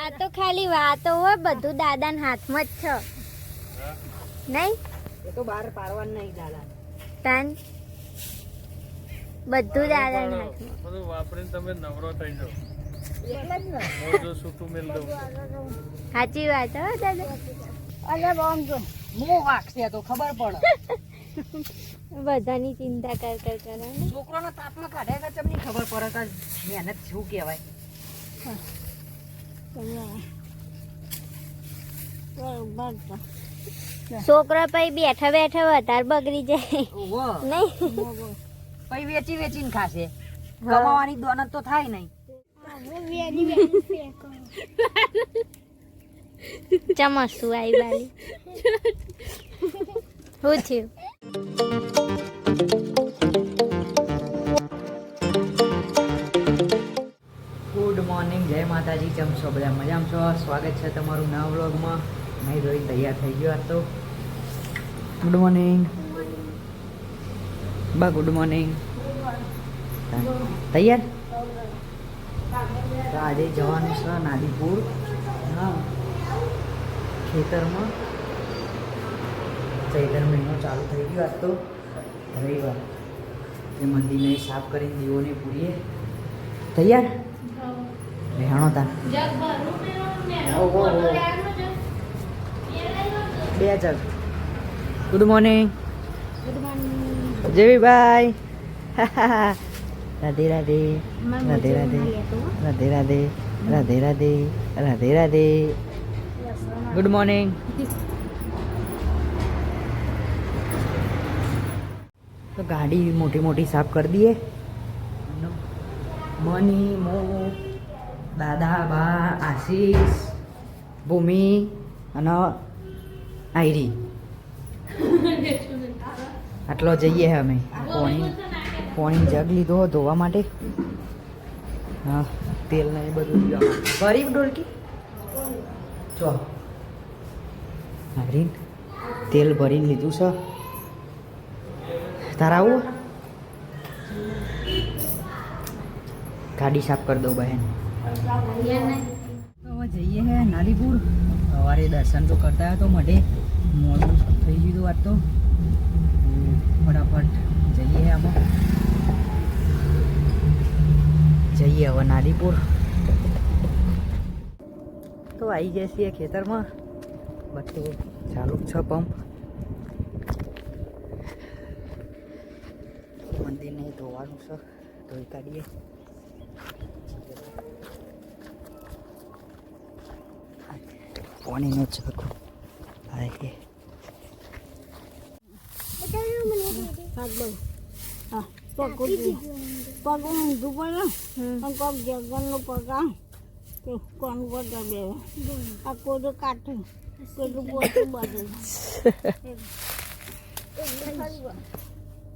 આ તો ખાલી વાતો હોય બધું દાદાના હાથમાં જ છે. નહીં? એ તો બહાર પાડવાનું નહીં દાદા. તાન? બધું દાદાના હાથમાં. બધું વાપરીને તમે નવરો થઈ જાઓ. સાચી વાત હો દાદા. અલે આમ જો મોં વાગશે તો ખબર પડે. બધાની ચિંતા કર કર કરે ને. તાપમાં કાઢે કે તમને ખબર પડે કે મહેનત શું કહેવાય. છોકરો પછી બેઠા બેઠા વધારે બગડી જાય. નહીં. પછી વેચી વેચીને ખાશે. કમાવાની દોનત તો થાય નહીં. ચમસું આવી બાલી શું થયું? જય માતાજી, કેમ છો? બધા મજામાં છો? સ્વાગત છે તમારું નવા વ્લોગમાં. મેં રોહિત તૈયાર થઈ ગયો હતો ગુડ મોર્નિંગ બા ગુડ મોર્નિંગ તૈયાર? તો આજે જવાનું છે નાદીપુર. ખેતરમાં. ચૈતર મહિનો ચાલુ થઈ ગયો આજ તો. રવિવાર. એ મંદિરને સાફ કરીને દીવોને પૂરીએ. તૈયાર? રહેણો તા. બે હજાર. ગુડ મોર્નિંગ જેવી ભાઈ. રાધે રાધે. રાધે રાધે. રાધે રાધે. રાધે રાધે. રાધે રાધે. ગુડ મોર્નિંગ તો ગાડી મોટી મોટી સાફ કરી દઈએ. મની મો દાદા, બા, આશીષ, ભૂમિ અને આયરી. આટલો જઈએ અમે. પોણી પોણી જગ લીધો ધોવા માટે. હા, તેલ ને એ બધું ફરી ડોલકી? ચો ભરીને તેલ ભરીને લીધું છે. તારા આવું? ગાડી સાફ કરી દઉં બહેન હવે જઈએ હે નાલીપુર. સવારે દર્શન તો કરતા હતો મઢે મોડું થઈ ગયું હતું આજ તો. ફટાફટ જઈએ આમાં. જઈએ હવે નાલીપુર. તો આવી ગયા છીએ ખેતરમાં. બધું ચાલુ છે પંપ. મંદિરને ધોવાનું છે. ધોઈ કાઢીએ. પાણીનો જગ આવે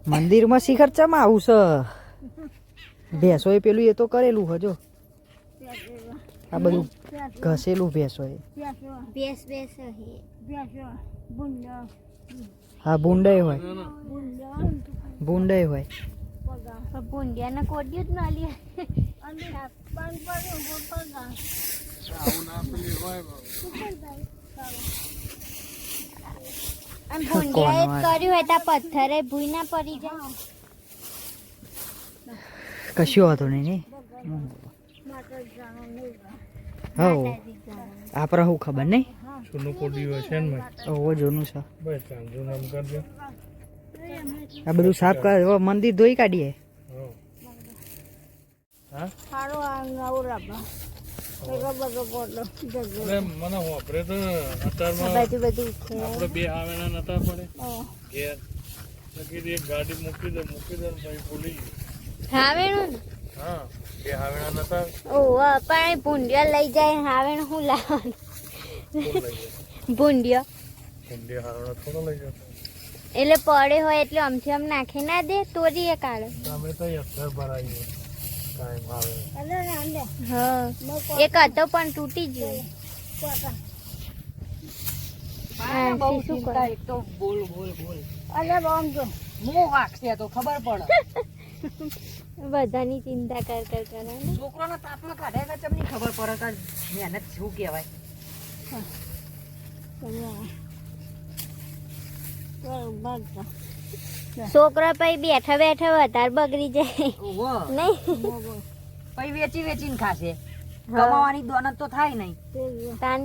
મંદિરમાં શિખર ચમ આવું છે? એ પેલું એ તો કરેલું હજો આ બધું ઘસેલું ભેંસ હોય. ભેંસ ભેંસ હા બુંડાઈ હોય. બુંડાઈ હોય. બુંડિયાને કોડ્યું જ ના લે. પથ્થરે ભૂઈ ના પડી જાય. કશું વાંધો નહીં નહીં. હવ આપરા હું ખબર નહીં? સોનું કોડીઓ છે ને ઓવો જોનું છે. બસ ચાંદુ નામ કરજો આ બધું સાફ કર હવે મંદિર ધોઈ કાઢીએ. હો. હા? હારો આ નવરા એટલે મને વાપરે તો અત્યારમાં બાજુ બધું છે. આપણે બે આવેલા નતા પડે. ઘેર. એક ગાડી મૂકી દે મૂકી દે ને ભાઈ ભૂલી ને? હા બે આવેલા નતા? ઓહ પણ ભૂંડિયા લઈ જાય હાવેણ હું લાવવાનું? ભૂંડિયો. થોડો લઈ એટલે પડે હોય એટલે આમથી આમ નાખી ના દે તોરી એ કાઢે. અમે તો અત્યારે ભરાઈએ. કાંઈ આવે હા. એક હતો પણ તૂટી ગયો. હા, બહુ શું ચિંતા, કરે? એક તો બોલ બોલ બોલ. મોં વાગશે તો ખબર પડે. બધાની ચિંતા કર કર કરે છોકરાના તાપમાં કાઢે ને તમને ખબર પડે કે મહેનત શું કહેવાય. છોકરા પછી બેઠા બેઠા વધારે બગડી જાય. નહીં? પછી વેચી વેચીને ખાશે. કમાવાની દોનત તો થાય નહીં. તાન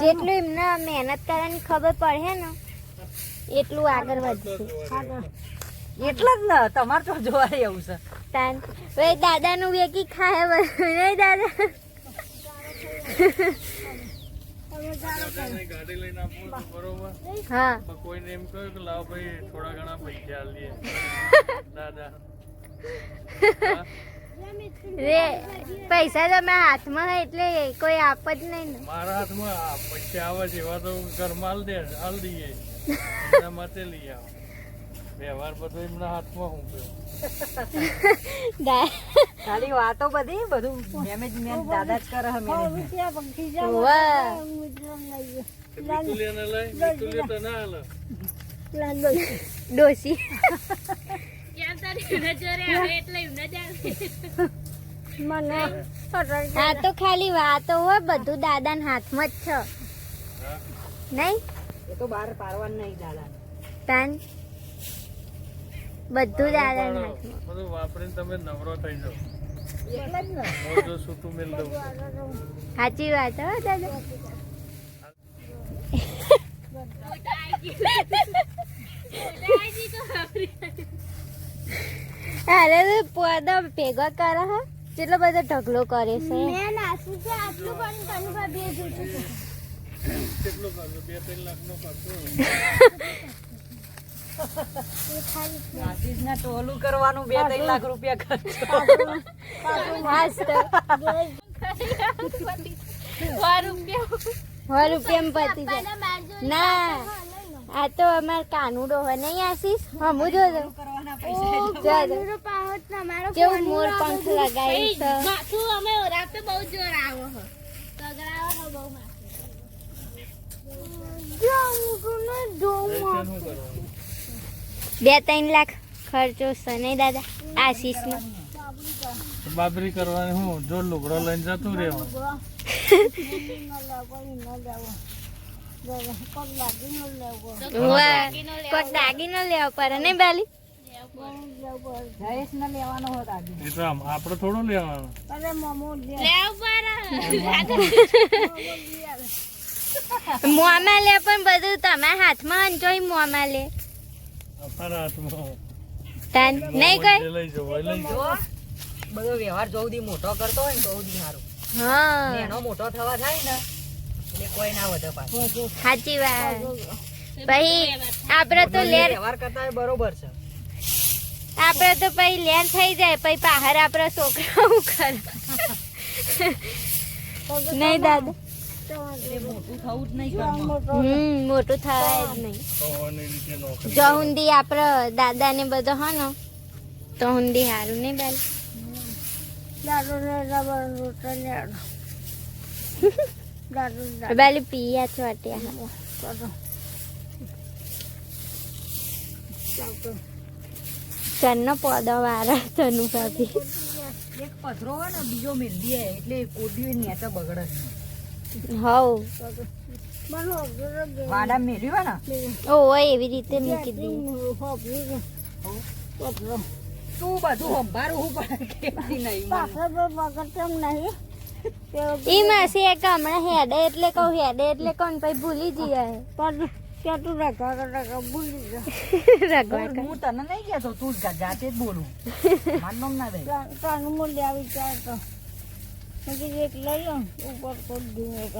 જેટલું એમને મહેનત કરવાની ખબર પડે ને એટલું આગળ વધશે. એટલે જ ને તમારે તો જોવા એવું છે. તાન હવે દાદાનું વેકી ખાય બધું નહીં દાદા? લઈને આપવું તો બરોબર હા કોઈને એમ કહ્યું કે લાવ ભાઈ થોડા ઘણા પૈસા લઈએ દાદા. રે પૈસા તો મારા હાથમાં હોય એટલે કોઈ આપ જ નહીં ને. મારા હાથમાં પૈસા આવે છે એવા તો ઘરમાં હાલ દે હાલ દઈએ. એના માટે લઈ આવો. વ્યવહાર બધો એમના હાથમાં હું ગયો. ખાલી વાતો બધી બધું દાદા જ કરે અમે વાહ. મિતુલિયાને લઈ મિતુલિયા તો ના હાલે. ડોસી આ તો ખાલી વાતો હોય બધું દાદાના હાથમાં જ છે? નહીં? એ તો બહાર પાડવાનું નહીં દાદા. તાન? બધું જ. હાથમાં બધું વાપરીને તમે નવરો થઈ જાઓ. એટલે જ ને. હું જો સૂતું મેલ દઉં. સાચી વાત હો દાદા. અરે તો પોદો ભેગો કરે હો. કેટલો બધો ઢગલો કરે છે. કેટલો કરજો બે ત્રણ લાખ નો આશીષ ને ટોલું કરવાનું બે ત્રણ લાખ રૂપિયા ખર્ચો. મસ્ત. સો રૂપિયા પતી જાય? ના. આ તો અમાર કાનુડો હોય. નહીં આશીષ? હમું જો જો કેવું મોર પંખ લગાવી છે. પૈસા જો કરવાનું? બે ત્રણ લાખ ખર્ચો છે નહીં દાદા? આશીષ નો બાબરી કરવાની હું? જો લુગડો લઈને જતું રહેવાનું કોક દાગીનો લેવો પડે બાલી? ને આમ આપણે થોડું લેવાનું. મોંમાં લે પણ બધું તમારા હાથમાં અંજોય મોમાં લે. તાન નહીં કોઈ? લઈ જવો લઈ જો બધો વ્યવહાર જો મોટો કરતો હોય ને તો સારું હા. એનો મોટો થવા થાય ને એટલે કોઈ ના વધે પાછું. સાચી વાત. પછી આપડે તો લેર વ્યવહાર કરતા હોય બરોબર છે. આપણે તો પછી લેર થઈ જાય પછી બહાર આપડા છોકરાઓ કરે. નહીં દાદા. મોટું થાય જ નહીં. જો હુંદી આપડે દાદા ને બધો હો ને? તો હુંદી હારું નહીં બાલ. બાલી પીયા ચોટ્યા ચન્નો પોદો વાળા તનુ ભાભી એક પથરો હોય ને બીજો મેલદી એટલે કોડિયું નેતા બગડે વાડા મેલ્યું ને ઓ એવી રીતે મૂકી દઈએ તું બધું સંભાળવું પડે કેમથી નહીં મને. ઈ માસી એક હમણાં હેડે એટલે કહું હેડે એટલે કોણ પછી ભૂલી જઈએ. રગવા કર. હું તને નહીં કહેતો તું જ જાતે જ બોલું. મારું નામ ના દે.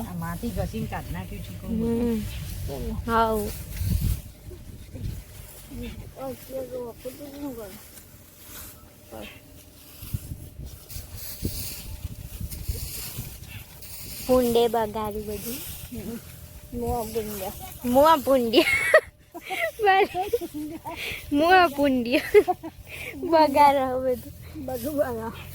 આ માથી ઘસીને કાઢ નાખ્યું છે કહું. હમ. હવ પુંડે બગાડી બધું. મુઆ પુંડિયા મુઆ પુંડિયા બગાડ બધું. બધું બગાડ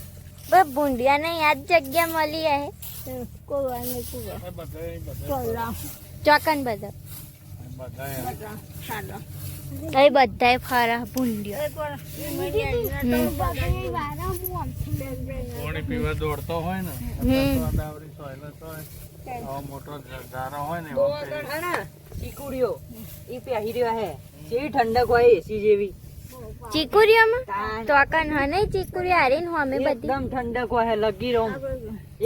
પુંડિયા નહીં આ જ જગ્યા મળી હે એ બધા બધા ચોકન બધા બધા અહીં બધાય ફરા ભૂંડ્યો પાણી પીવા દોડતો હોય ને હમ. તો આ ડાવરી સોયલસ હોય આવો મોટો ઝ- ઝારો હોય ને એવો પેલી. ચીકુડીઓ ઈ પહેરી રહ્યો હે જેવી ઠંડક હોય એસી જેવી ચીકુરીઓમાં તાન. તો અકન હને ચીકુરી હારીને હોમે બધી. એકદમ ઠંડક હોય લગી રહું.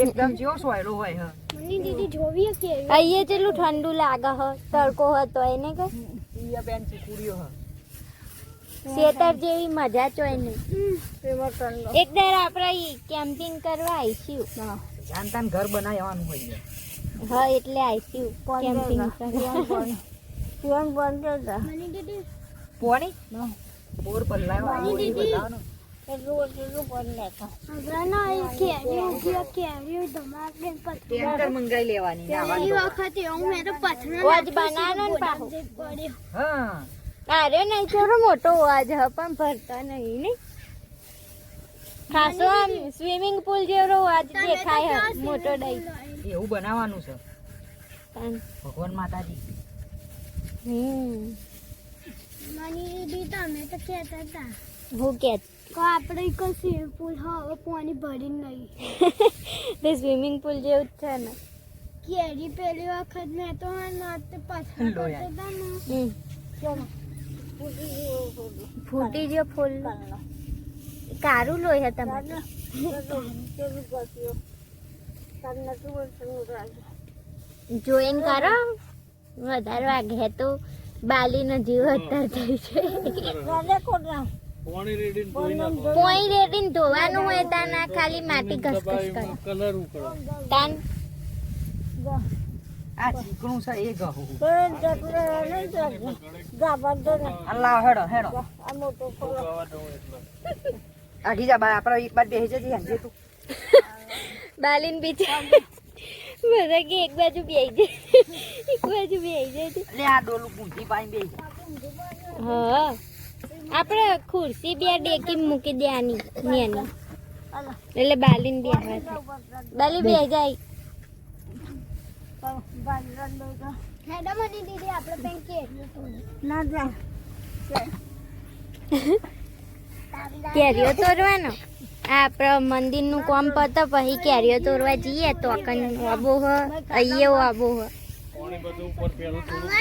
એકદમ જેવો સોયરો હોય હે. અહીંયા જેટલું ઠંડુ લાગે હ તડકો હતો એને કે ઈ બેન ચીકુડીઓ હ. શેતર જેવી મજા છો એને. એક દર આપણે કેમ્પિંગ કરવા આવીશું જાન તાન ઘર બનાવવાનું હોય. હા એટલે આવીશું કેમ્પિંગ કરવા. પોણી? બોર પર ને. ટેન્કર મંગાઈ લેવાની. નહીં થોડો મોટો અવાજ હ પણ ભરતા નહીં ને ખાસો આમ સ્વિમિંગ પુલ જેવો અવાજ દેખાય હ મોટો દઈ એવું બનાવવાનું છે. ભગવાન માતાજી. હમ. હું કે આપણે એક સ્વિમિંગ પુલ હવે પાણી ભરીને નહીં. તે સ્વિમિંગ પુલ જેવું જ છે ને. કેરી પહેલી વખત મેં તો નાતે પાછળ કરતા હતા ને. ફૂટી ગયો ફૂલ. કારું લોહી હતા તમારે જોઈન કરો. વધારે વાગે તો. બાલીનો જીવ અત્યારે થઈ છે. પાણી રેડીને ધોઈ પોઈ રેડીને ધોવાનું હોય તા ના ખાલી માટી ઘસઘસ કરે. કલર ઉકળે. તાન. આ ચીકણું છે એ ઘઉં અલ્લાહ હેડો હેડો. ઉગાવા દઉં એટલે. આઘી જા બા આપણે એક બાદ બેસી જજે હેંજે તું. બાલીન પીછે બધા કે એક બાજુ બેહી જાય એક બાજુ બેહી જાય. આ ડોલું પાઈ બેસી હા. આપણે ખુરશી બે ડેકી મૂકી દેવાની નેની. એટલે બાલીન બે બાલી બે. જાય. કેરીઓ તોડવાનો? આપણા મંદિરનું કામ પતે પછી કેરીઓ તોડવા જઈએ તો અકન આબો હ અઈએ આબો હ.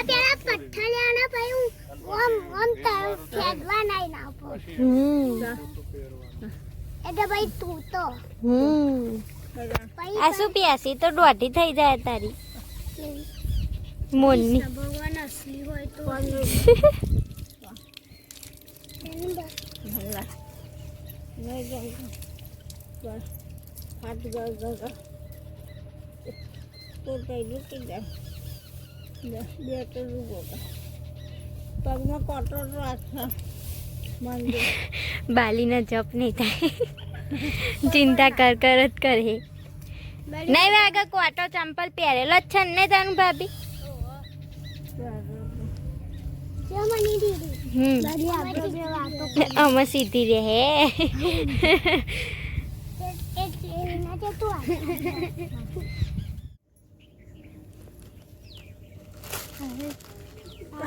પેલા પથ્થર લેવાના પછી હું ઓમ ઓમ તાર. ફેંકવા નહીં ના આપો હમ એટલે ભાઈ તું તો હમ પછી આ શું પ્યાસી તો દોઢી થઈ જાય. બે તો પગમાં કોટો મંદિર. બાલીનો જપ નહીં થાય. ચિંતા કર કર જ કરે. નહીં વાગે કોટો ચંપલ પહેરેલો જ છે ને તારું ભાભી જો મને દીદી હમ બધી આપણે બે વાતો અમે સીધી રહે એ એના જે તું આ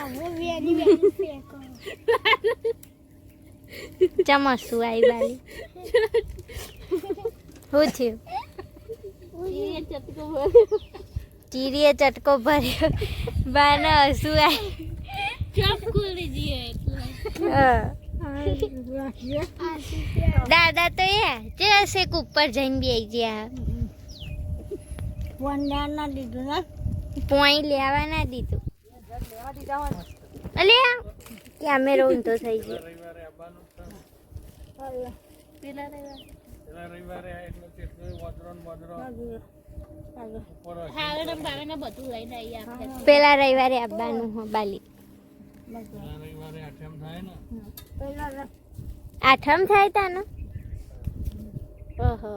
હવે વેલી વેલી ફેંકો ચમસું આવી બાલી શું થયું ચીરીએ ચટકો ભર્યો બાને હસું આવી દાદા તો એ જે હશે ઉપર જઈને બે ગયા. વંડા દીધું ને લેવા ના દીધું. હોય કેમેરો ઊંધો થઈ ગયો? રવિવારે પેલા રવિવારે એટલે કેટલું ને ઉપર હશે. પેલા રવિવારે આવવાનું બાલી. પેલા રવિવારે આઠમ થાય તાનો? ઓહો.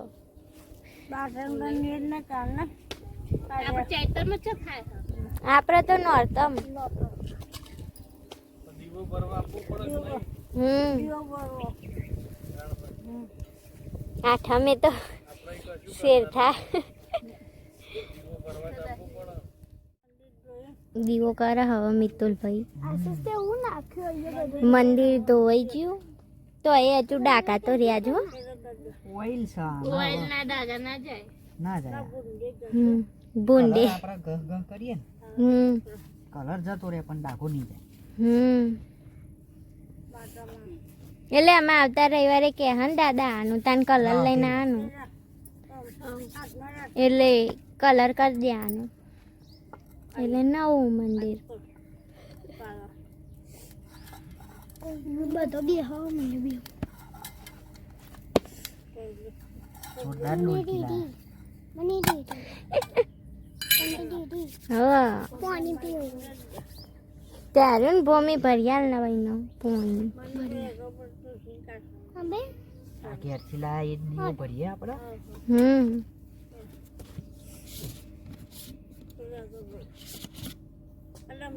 આપડે તો નોરતમ. આઠમે તો શેર થાય. દીવો કરે હવે મિતુલભાઈ. મંદિર ધોવાઈ ગયું. તો એ હજુ ડાકા તો રહ્યા જો ઓઇલ છે ઓઇલ ના ડાકા ના જાય. ના જાય. હમ ભૂંડી. આપણે ગહ ગહ કરીએ ને હમ. કલર જતો રહે પણ ડાકો નહીં જાય. હમ. એટલે અમે આવતા રવિવારે કે હન દાદા આનું તાન કલર લઈને આનું. એટલે કલર કરી દે આનું. એટલે નવું મંદિર બધો બી હવે મને બી ત્યારે ને ભૂમિ ભરિયાલ ના ભાઈનો પોણી અમે આ ઘેરથી લાયા એ જ દીવો ભરીએ આપણે હમ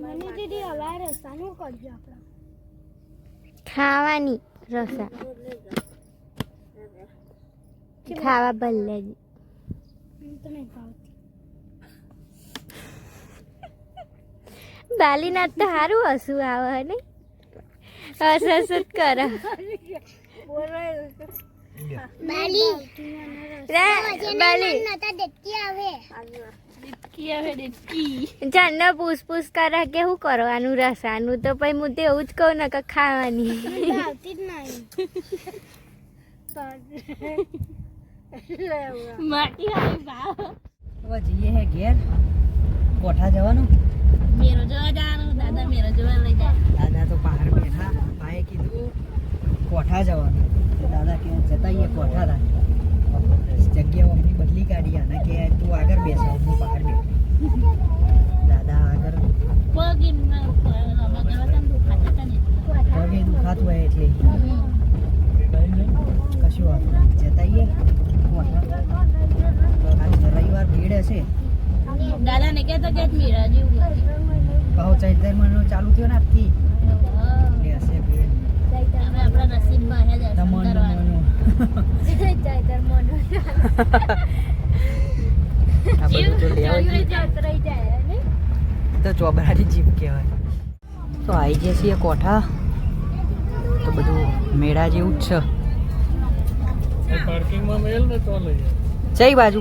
મને દીદી હવે રસ્તાનું કરજો આપણે. ખાવાની રસા. ખાવા ભલે જ. મને તો સારું હસું આવે ને હસ હસ જ કરે. બાલી બાલી. નતા દેખતી આવે. જાનને પૂછ પૂછ કરે કે શું કરવાનું રસાનું તો પછી હું તો એવું જ કહું ને કે ખાવાની. ભાવતી જ નહીં. હવે જઈએ હે ઘેર. કોઠા જવાનું? દાદા તો બહાર બેઠા. ભાઈએ કીધું કોઠા જવાનું તો દાદા કે જતા આવીએ કોઠા થાય જગ્યા અમની બદલી કાઢી અને કે તું આગળ બેસ હું બહાર બેઠ દાદા આગળ પગે દુખાતું હોય એટલે કશું વાંધો નહીં જતા આવીએ કોઠા આજે રવિવાર ભીડ હશે દાદાને કહેતો કે મીરા જેવું કહો ચૈતર મહિનો ચાલુ થયો ને આજથી. હશે ભીડ આપણા નસીબમાં હે દમણ દમણનું. આ બધું તો. ચોબરાની જીપ કહેવાય. તો આવી જઈએ છીએ કોઠા. તો બધું મેળા જેવું જ છે. પાર્કિંગમાં મેલ ને તો લઈ જઈ બાજુ.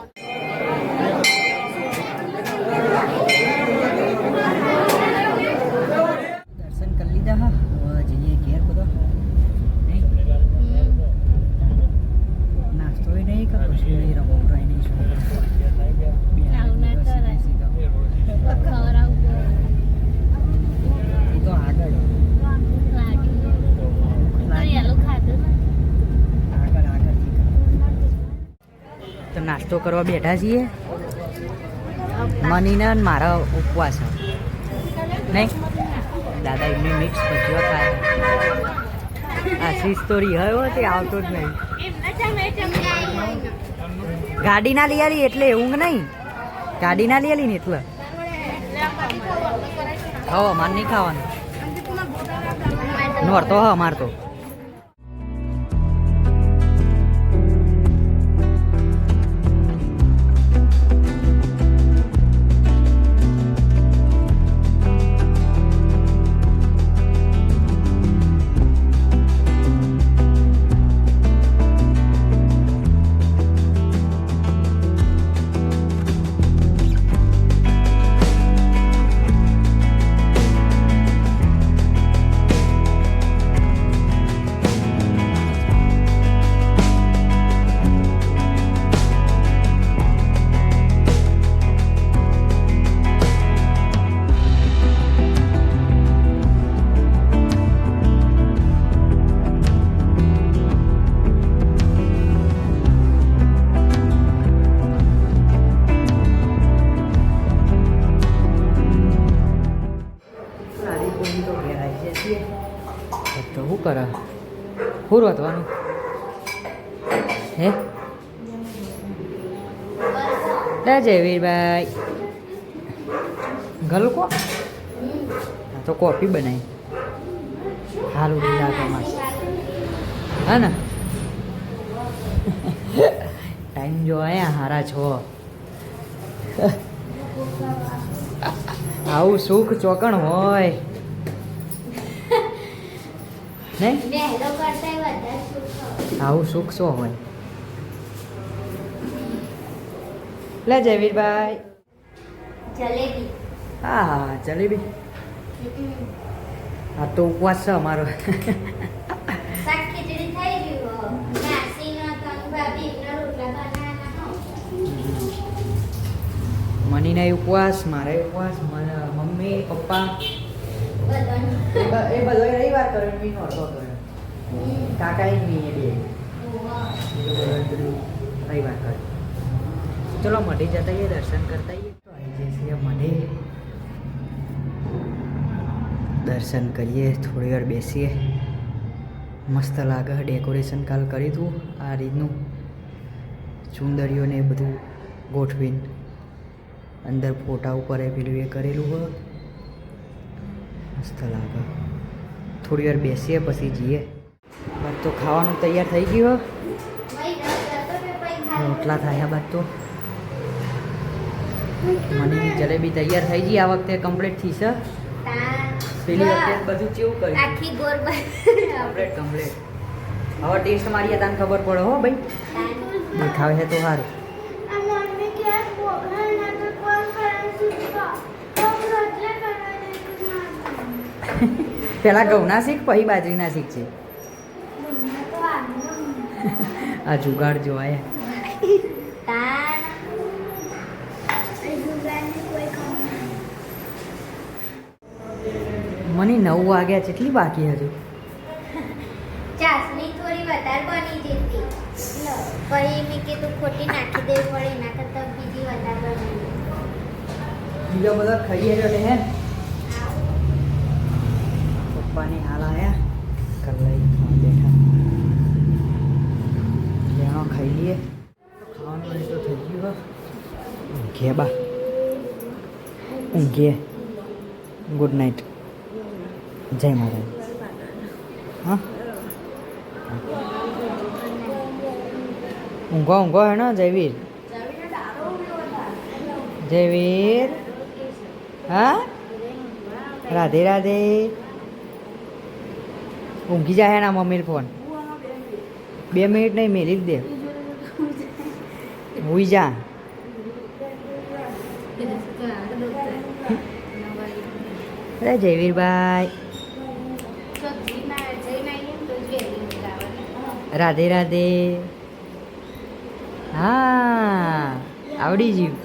દર્શન કરી લીધા હા હવે જઈએ ઘેર બધો નહીં નાસ્તો ય નહીં કે કશું નહીં રમતો ય નહીં શું આવું ના કરાય. એ તો આગળ આગળ આગળથી તો નાસ્તો કરવા બેઠા છીએ. મનીને મારા ઉપવાસ. નહીં, દાદા એમને મિક્સ ભજીઓ ખાય. આશીષ તો રિહાયો તે આવતો જ નહીં. ગાડી ના લઈ આલી એટલે ઊંઘ નહીં. ગાડી ના લઈ આલી ને એટલે. ખાવા માર નહીં ખાવાનું. નોરતો હ માર શું કરે? શું રોતવાનું? હે? ડા જયવીરભાઈ. ગલકો હા તો કોફી બનાવી. સારું લાગે મસ્ત હા ને? ટાઈમ જો આયા, હારા છો. આવું સુખ ચોકણ હોય. નહીં આવું સુખ શું હોય? લે જયવીરભાઈ. જલેબી. હા હા જલેબી આ તો ઉપવાસ છે અમારો. મનીના ઉપવાસ મારે ઉપવાસ મમ્મી પપ્પા. એ બધો રવિવાર કર્યો મી નહોતો કર્યો કાકા એ મી બે. રવિવાર કર્યો ચલો મઢે જતા આવીએ, દર્શન કરતા આવીએ. તો જઈએ મઢે. દર્શન કરીએ, થોડી વાર બેસીએ. મસ્ત લાગે ડેકોરેશન કાલ કર્યું હતું આ રીતનું. ચુંદડીઓને બધું ગોઠવીને. અંદર ફોટા ઉપર એ પેલું એ કરેલું હોય. મસ્ત લાગે. થોડી વાર બેસીએ પછી જઈએ. બાદ તો ખાવાનું તૈયાર થઈ ગયું રોટલા થયા બાદ તો. મની જલેબી તૈયાર થઈ ગઈ આ વખતે કમ્પ્લીટ થઈ છે. પેલી વખતે બધું કેવું કર્યું? આખી ગોર કમ્પ્લીટ કમ્પ્લીટ હવે ટેસ્ટ મારીએ તને ખબર પડે હો ભાઈ. દેખાવે છે તો સારું આ મમ્મી કે પ્રોગ્રામ ના તો કોલ કરવાનું શીખવા તો રોટલા કરવાના પહેલાં ઘઉંના શીખ પછી બાજરીના શીખ છે. આ જુગાડ જોવાય. મને નવ વાગ્યા છે કેટલી બાકી હજુ. ચાસણી થોડી વધારે બની જતી. પછી મેં કીધું ખોટી નાખી દેવી પડે એના કરતાં બીજી વધારે બની બીજો બધો ખાઈએ રહ્યો હે? પપ્પાની હાલ આવ્યા કલાઈ બેઠા લેણો ખાઈ લઈએ તો થઈ ગયું હો ઊંઘીએ બા ઊંઘે ગુડ નાઇટ જય માતા હા ઊંઘો ઊંઘો હે જયવીર જયવીર હા રાધે રાધે ઊંઘી જાય ના મમ્મી ફોન બે મિનિટ નહીં, મેલી જ દે. હુઈ જા. અરે જયવીરભાઈ. રાધે રાધે. હા, આવડી ગયું.